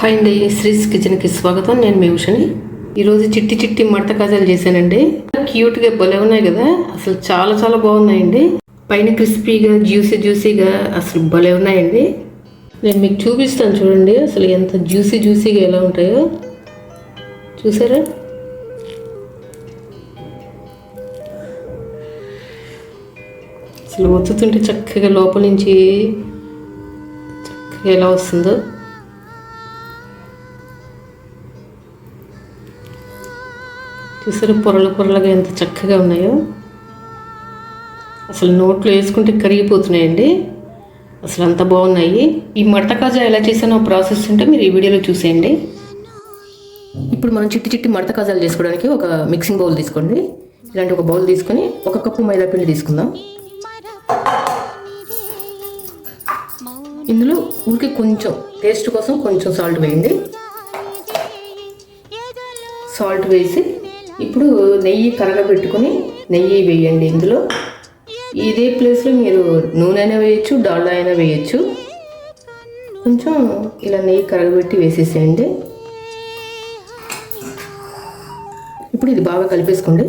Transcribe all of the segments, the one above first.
Hi అండి శ్రీస్ కిచెన్కి స్వాగతం. నేను మీ ఉషని. ఈరోజు చిట్టి చిట్టి మడత కాజాలు చేశానండి. క్యూట్గా భలే ఉన్నాయి కదా. అసలు చాలా చాలా బాగున్నాయండి. పైన క్రిస్పీగా జ్యూసీ జ్యూసీగా అసలు భలే ఉన్నాయండి. నేను మీకు చూపిస్తాను చూడండి అసలు ఎంత జ్యూసీ జ్యూసీగా ఎలా ఉంటాయో. చూసారా? అసలు ఒత్తుతుంటే చక్కగా లోపల నుంచి చక్కగా ఎలా వస్తుందో. చూసారు పొరలు పొరలుగా ఎంత చక్కగా ఉన్నాయో? అసలు నోట్లో వేసుకుంటే కరిగిపోతున్నాయండి. అసలు అంత బాగున్నాయి. ఈ మడత కాజా ఎలా చేసానో ప్రాసెస్ ఉంటే మీరు ఈ వీడియోలో చూసేయండి. ఇప్పుడు మనం చిట్టి చిట్టి మడత కాజాలు చేసుకోవడానికి ఒక మిక్సింగ్ బౌల్ తీసుకోండి. ఇలాంటి ఒక బౌల్ తీసుకొని ఒక కప్పు మైదా పిండి తీసుకుందాం. ఇందులో ఊరికి కొంచెం టేస్ట్ కోసం కొంచెం సాల్ట్ వేయండి. సాల్ట్ వేసి ఇప్పుడు నెయ్యి కరగబెట్టుకుని నెయ్యి వేయండి ఇందులో. ఇదే ప్లేస్లో మీరు నూనె అయినా వేయచ్చు డాల్డా అయినా వేయచ్చు. కొంచెం ఇలా నెయ్యి కరగబెట్టి వేసేసేయండి. ఇప్పుడు ఇది బాగా కలిపేసుకోండి.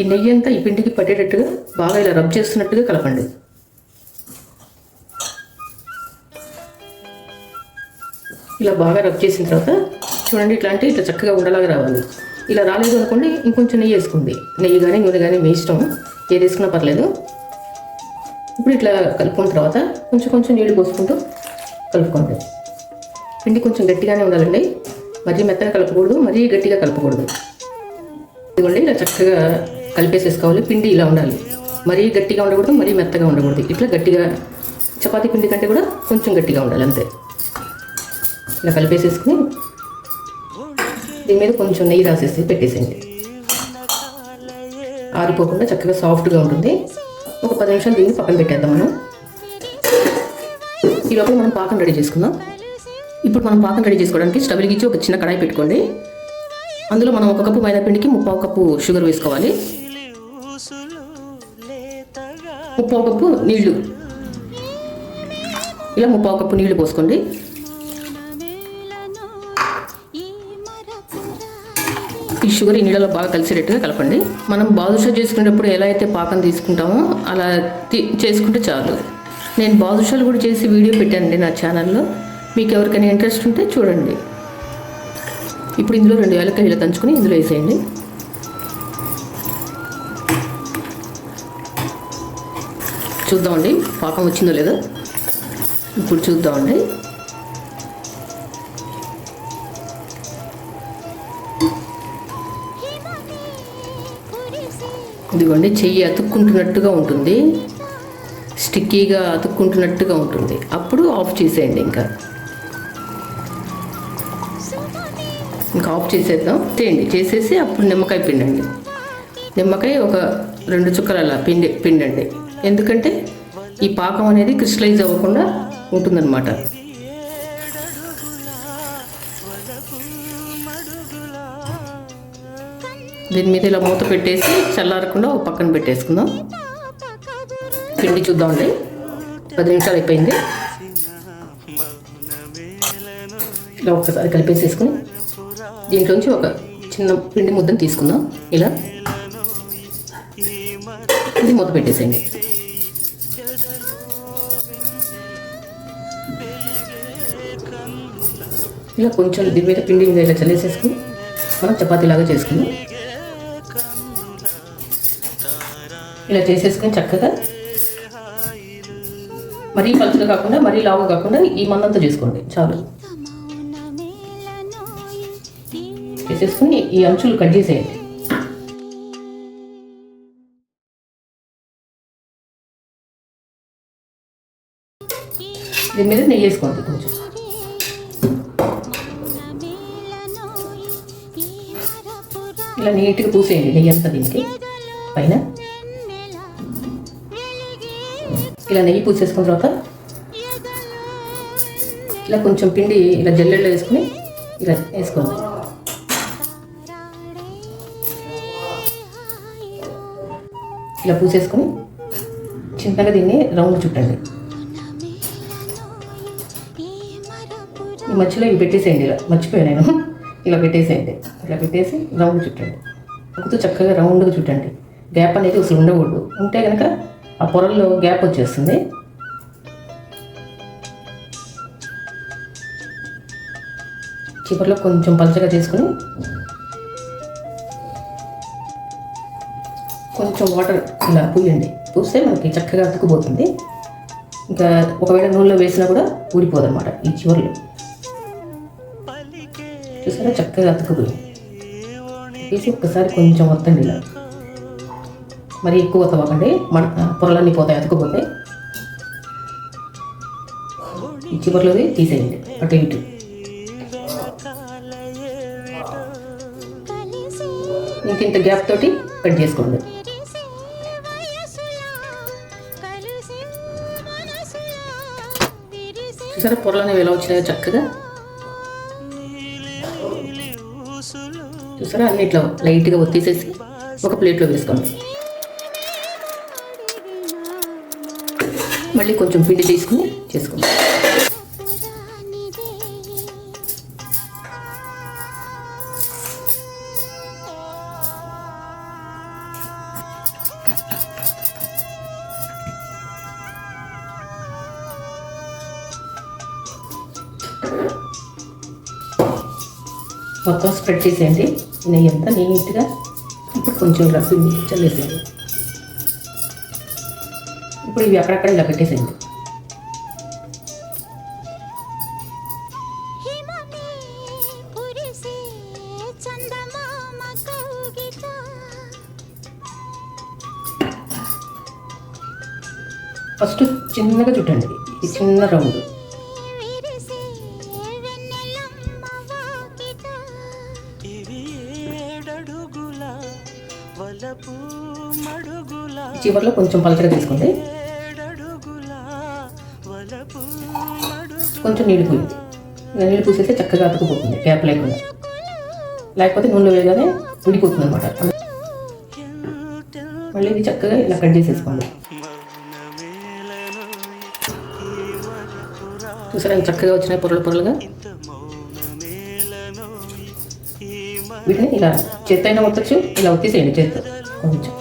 ఈ నెయ్యి అంతా ఈ పిండికి పట్టేటట్టుగా బాగా ఇలా రబ్ చేస్తున్నట్టుగా కలపండి. ఇలా బాగా రబ్ చేసిన తర్వాత చూడండి ఇట్లాంటి ఇట్లా చక్కగా ఉండలాగా రావాలి. ఇలా రాలేదు అనుకోండి ఇంకొంచెం నెయ్యి వేసుకోండి. నెయ్యి కానీ నూనె కానీ మీ ఇష్టం. ఏది వేసుకున్నా పర్లేదు. ఇప్పుడు ఇట్లా కలుపుకున్న తర్వాత కొంచెం కొంచెం నీళ్ళు పోసుకుంటూ కలుపుకోండి. పిండి కొంచెం గట్టిగానే ఉండాలండి. మరీ మెత్తగా కలపకూడదు మరీ గట్టిగా కలపకూడదు. ఇదిగోండి ఇలా చక్కగా కలిపేసేసుకోవాలి. పిండి ఇలా ఉండాలి. మరీ గట్టిగా ఉండకూడదు మరీ మెత్తగా ఉండకూడదు. ఇట్లా గట్టిగా చపాతీ పిండి కంటే కూడా కొంచెం గట్టిగా ఉండాలి అంతే. ఇలా కలిపేసేసుకుని దీని మీద కొంచెం నెయ్యి రాసేసి పెట్టేసేయండి. ఆరిపోకుండా చక్కగా సాఫ్ట్గా ఉంటుంది. ఒక పది నిమిషాలు దీన్ని పక్కన పెట్టేద్దాం మనం. ఈ లోపల మనం పాకం రెడీ చేసుకుందాం. ఇప్పుడు మనం పాకం రెడీ చేసుకోవడానికి స్టవ్ వెలిగించి ఒక చిన్న కడాయి పెట్టుకోండి. అందులో మనం ఒక కప్పు మైదా పిండికి ముప్పావు కప్పు షుగర్ వేసుకోవాలి. ముప్పావు కప్పు నీళ్ళు ఇలా ముప్పావు కప్పు నీళ్ళు పోసుకోండి. ఈ షుగర్ ఈ నీళ్ళలో బాగా కలిసేటట్టుగా కలపండి. మనం బాదుషా చేసుకునేటప్పుడు ఎలా అయితే పాకం తీసుకుంటామో అలా తీ- చేసుకుంటే చాలు. నేను బాదుషాలు కూడా చేసి వీడియో పెట్టానండి నా ఛానల్లో. మీకు ఎవరికైనా ఇంట్రెస్ట్ ఉంటే చూడండి. ఇప్పుడు ఇందులో రెండు ఏలకాయలు ఇలా దంచుకొని ఇందులో వేసేయండి. చూద్దామండి పాకం వచ్చిందో లేదో. ఇప్పుడు చూద్దామండి. ఇదిగోండి చెయ్యి అతుక్కుంటున్నట్టుగా ఉంటుంది. స్టిక్కీగా అతుక్కుంటున్నట్టుగా ఉంటుంది. అప్పుడు ఆఫ్ చేసేయండి ఇంకా. ఇంకా ఆఫ్ చేసేద్దాం. చేయండి చేసేసి అప్పుడు నిమ్మకాయ పిండండి. నిమ్మకాయ ఒక రెండు చుక్కలు అలా పిండి పిండండి. ఎందుకంటే ఈ పాకం అనేది క్రిస్టలైజ్ అవ్వకుండా ఉంటుందన్నమాట. దీని మీద ఇలా మూత పెట్టేసి చల్లారకుండా ఒక పక్కన పెట్టేసుకుందాం. పిండి చూద్దామండి. పది నిమిషాలు అయిపోయింది. ఇలా ఒకసారి కలిపేసేసుకుని దీంట్లోంచి ఒక చిన్న పిండి ముద్దను తీసుకుందాం. ఇలా ఇది మూత పెట్టేసేయండి. ఇలా కొంచెం దీని మీద పిండి మీద ఇలా చల్లేసేసుకుని మనం చపాతీలాగా చేసుకుందాం. ఇలా చేసేసుకొని చక్కగా మరీ పలుచగా కాకుండా మరీ లావు కాకుండా ఈ మందంతా చేసుకోండి. చాలు. చేసేసుకుని ఈ అంచులు కట్ చేసేయండి. దీని మీద నెయ్యి వేసుకోండి కొంచెం. ఇలా నీట్గా పూసేయండి నెయ్యి అంతా దీనికి. పైన ఇలా నెయ్యి పూసేసుకున్న తర్వాత ఇలా కొంచెం పిండి ఇలా జల్లెల్లో వేసుకుని ఇలా వేసుకోండి. ఇలా పూసేసుకొని చిన్నగా దీన్ని రౌండ్ చుట్టండి. ఈ మధ్యలో ఇవి పెట్టేసేయండి ఇలా. మర్చిపోయాను నేను. ఇలా పెట్టేసేయండి. ఇలా పెట్టేసి రౌండ్ చుట్టండి. ఒకతో చక్కగా రౌండ్గా చుట్టండి. గ్యాప్ అనేది అసలు ఉండకూడదు. ఉంటే కనుక ఆ పొరల్లో గ్యాప్ వచ్చేస్తుంది. చివరిలో కొంచెం పలచగా చేసుకుని కొంచెం వాటర్ ఇలా పూయండి. పూస్తే మనకి చక్కగా అతుకుపోతుంది. ఇంకా ఒకవేళ నూనెలో వేసినా కూడా ఊడిపోదు అనమాట ఈ చివరిలో. చూసారా? చక్కగా అతుకుపోయింది. వేసి ఒక్కసారి కొంచెం వత్తండి ఇలా. మరి ఎక్కువ తవ్వకండి. మన పొరలన్నీ పోతాయి అతుక్కుపోతాయి ఈ చివర్లోది తీసేయండి. అటు ఇటు. ఇంక ఇంత గ్యాప్ తోటి కట్ చేసుకోండి. చూసారా పొరలు అనేవి ఎలా వచ్చినాయో చక్కగా? చూసారా? అన్నిట్లో లైట్గా ఒత్తిసేసి ఒక ప్లేట్లో వేసుకోండి. మళ్ళీ కొంచెం పిండి తీసుకుని చేసుకుందాం. మొత్తం స్ప్రెడ్ చేసేయండి నెయ్యి అంతా నీట్గా ఇప్పుడు కొంచెం ఇలా చల్లేసేయండి. ఇప్పుడు ఇవి అక్కడక్కడ ఇలా పెట్టేసేయండి ఫస్ట్ చిన్నగా చుట్టండి. ఈ చిన్న రౌండ్. ఇవి ఏడడుగుల వలపు మడుగుల. చివర్లో కొంచెం పలచగా తీసుకోండి. కొంచెం నీళ్ళు పోయింది. నీళ్ళు పూసేస్తే చక్కగా అతుకుపోతుంది గ్యాప్ లేకుండా. లేకపోతే నూనె వేయగానే విడిపోతుంది అనమాట మళ్ళీ ఇది చక్కగా ఇలా కట్ చేసేసుకోండి. చూసారా చక్కగా వచ్చినాయి పొరలు పొరలుగా? వీటిని ఇలా చేత్తో అయినా ఇలా ఒత్తేసేయండి చేత్తో. కొంచెం.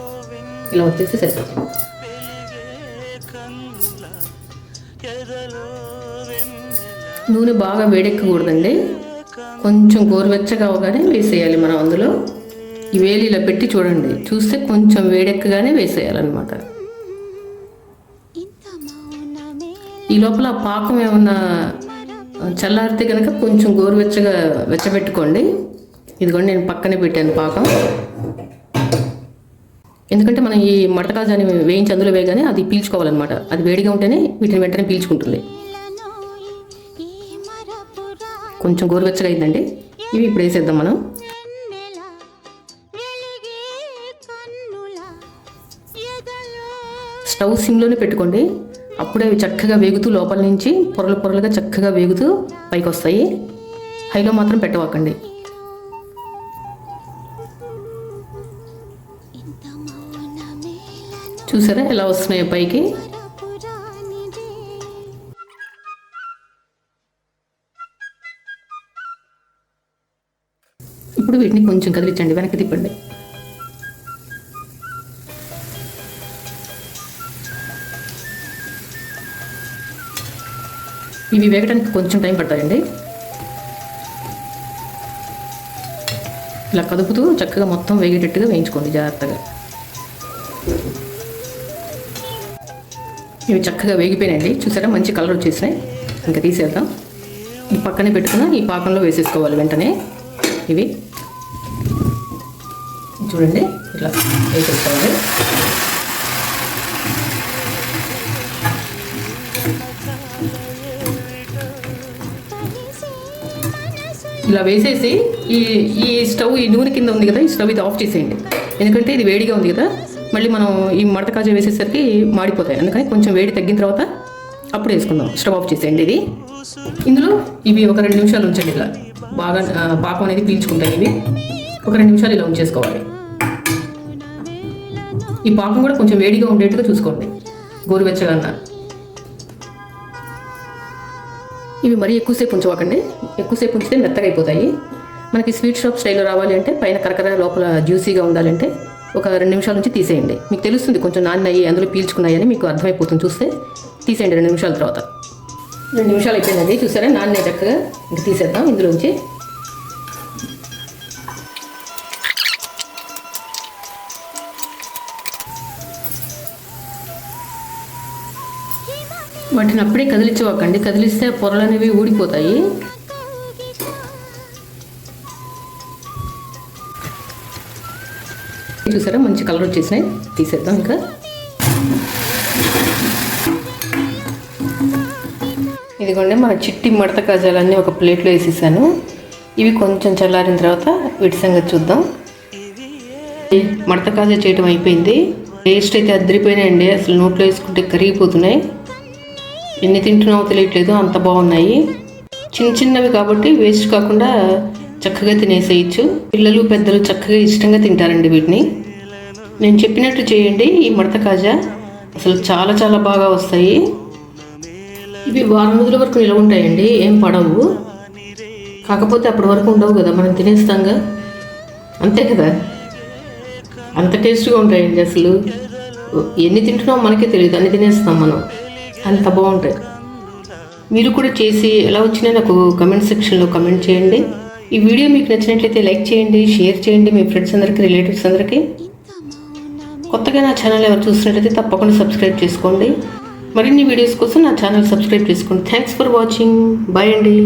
ఇలా వచ్చేసి సరిపోతుంది. నూనె బాగా వేడెక్కకూడదండి. కొంచెం గోరువెచ్చగా అవగానే వేసేయాలి మనం అందులో. ఈ వేలు ఇలా పెట్టి చూడండి. చూస్తే కొంచెం వేడెక్కగానే వేసేయాలన్నమాట. ఈ లోపల పాకం ఏమన్నా చల్లారితే కనుక కొంచెం గోరువెచ్చగా వెచ్చబెట్టుకోండి. ఇదిగోండి నేను పక్కనే పెట్టాను పాకం. ఎందుకంటే మనం ఈ మడతకాజాని వేయించి అందులో వేయగానే అది పీల్చుకోవాలన్నమాట. అది వేడిగా ఉంటేనే వీటిని వెంటనే పీల్చుకుంటుంది. కొంచెం గోరువెచ్చగా అయిందండి. ఇవి ఇప్పుడు వేసేద్దాం మనం. స్టవ్ సిమ్లోనే పెట్టుకోండి. అప్పుడే అవి చక్కగా వేగుతూ లోపల నుంచి పొరలు పొరలుగా చక్కగా వేగుతూ పైకి వస్తాయి. హైలో మాత్రం పెట్టవకండి. చూసారా ఎలా వస్తున్నాయో పైకి? ఇప్పుడు వీటిని కొంచెం కదిలించండి వెనక్కి తిప్పండి. ఇవి వేగడానికి కొంచెం టైం పడతాయండి. ఇలా కదుపుతూ చక్కగా మొత్తం వేగేటట్టుగా వేయించుకోండి జాగ్రత్తగా. ఇవి చక్కగా వేగిపోయినాయండి. చూసారా? మంచి కలర్ వచ్చేసినాయి. ఇంకా తీసేద్దాం. ఈ పక్కనే పెట్టుకున్న ఈ పాకంలో వేసేసుకోవాలి వెంటనే. ఇవి. చూడండి. ఇట్లా వేసేసుకోవాలి ఇలా వేసేసి ఈ ఈ స్టవ్ ఈ నూనె కింద ఉంది కదా ఈ స్టవ్ ఇది ఆఫ్ చేసేయండి. ఎందుకంటే ఇది వేడిగా ఉంది కదా మళ్ళీ మనం ఈ మడత కాజా వేసేసరికి మాడిపోతాయి. అందుకని కొంచెం వేడి తగ్గిన తర్వాత అప్పుడు వేసుకుందాం. స్టవ్ ఆఫ్ చేసేయండి ఇది. ఇందులో ఇవి ఒక రెండు నిమిషాలు ఉంచండి ఇలా. బాగా పాపం పాకం అనేది పీల్చుకుంటాయి ఇవి. ఒక రెండు నిమిషాలు ఇలా ఉంచేసుకోవాలి. ఈ పాకం కూడా కొంచెం వేడిగా ఉండేట్టుగా చూసుకోండి. గోరువెచ్చగా అన్న ఇవి మరీ ఎక్కువసేపు ఉంచవకండి. ఎక్కువసేపు ఉంచితే మెత్తగా అయిపోతాయి. మనకి స్వీట్ షాప్ స్టైల్లో రావాలి అంటే పైన కరకర లోపల జ్యూసీగా ఉండాలంటే ఒక రెండు నిమిషాల నుంచి తీసేయండి. మీకు తెలుస్తుంది కొంచెం నాన్నయ్యి అందులో పీల్చుకున్నాయని మీకు అర్థమైపోతుంది చూస్తే. తీసేయండి రెండు నిమిషాల తర్వాత. రెండు నిమిషాలు అయిపోయిందండి. చూసారా? నాన్న చక్కగా ఇంకా తీసేద్దాం. ఇందులోంచి వాటిని అప్పుడే కదిలించవకండి. కదిలిస్తే పొరలు అనేవి ఊడిపోతాయి. చూసారా? మంచి కలర్ వచ్చేసినాయి. తీసేద్దాం ఇంకా. ఇదిగోండి మన చిట్టి మడత కాజాలన్నీ ఒక ప్లేట్లో వేసేసాను. ఇవి కొంచెం చల్లారిన తర్వాత వీటి సంగతి చూద్దాం. మడత కాజా చేయటం అయిపోయింది. టేస్ట్ అయితే అద్దరిపోయినాయండి అసలు నోట్లో వేసుకుంటే కరిగిపోతున్నాయి. ఎన్ని తింటున్నావో తెలియట్లేదు అంత బాగున్నాయి. చిన్న చిన్నవి కాబట్టి వేస్ట్ కాకుండా చక్కగా తినేసేయచ్చు. పిల్లలు పెద్దలు చక్కగా ఇష్టంగా తింటారండి వీటిని. నేను చెప్పినట్టు చేయండి ఈ మడత కాజా. అసలు చాలా చాలా బాగా వస్తాయి. ఇవి వారం రోజుల వరకు నిలవ ఉంటాయండి ఏం పడవు. కాకపోతే అప్పటి వరకు ఉండవు కదా మనం తినేస్తాంగా. అంతే కదా? అంత టేస్ట్గా ఉంటాయండి అసలు. ఎన్ని తింటున్నామో మనకే తెలియదు అన్ని తినేస్తాం మనం. అంత బాగుంటుంది. మీరు కూడా చేసి ఎలా వచ్చినా నాకు కమెంట్ సెక్షన్లో కమెంట్ చేయండి. ఈ వీడియో మీకు నచ్చినట్లయితే లైక్ చేయండి షేర్ చేయండి మీ ఫ్రెండ్స్ అందరికీ రిలేటివ్స్ అందరికీ. కొత్తగా నా ఛానల్ ఎవరు చూసినట్లయితే తప్పకుండా సబ్స్క్రైబ్ చేసుకోండి. మరిన్ని వీడియోస్ కోసం నా ఛానల్ సబ్స్క్రైబ్ చేసుకోండి. థ్యాంక్స్ ఫర్ వాచింగ్ బాయ్ అండి.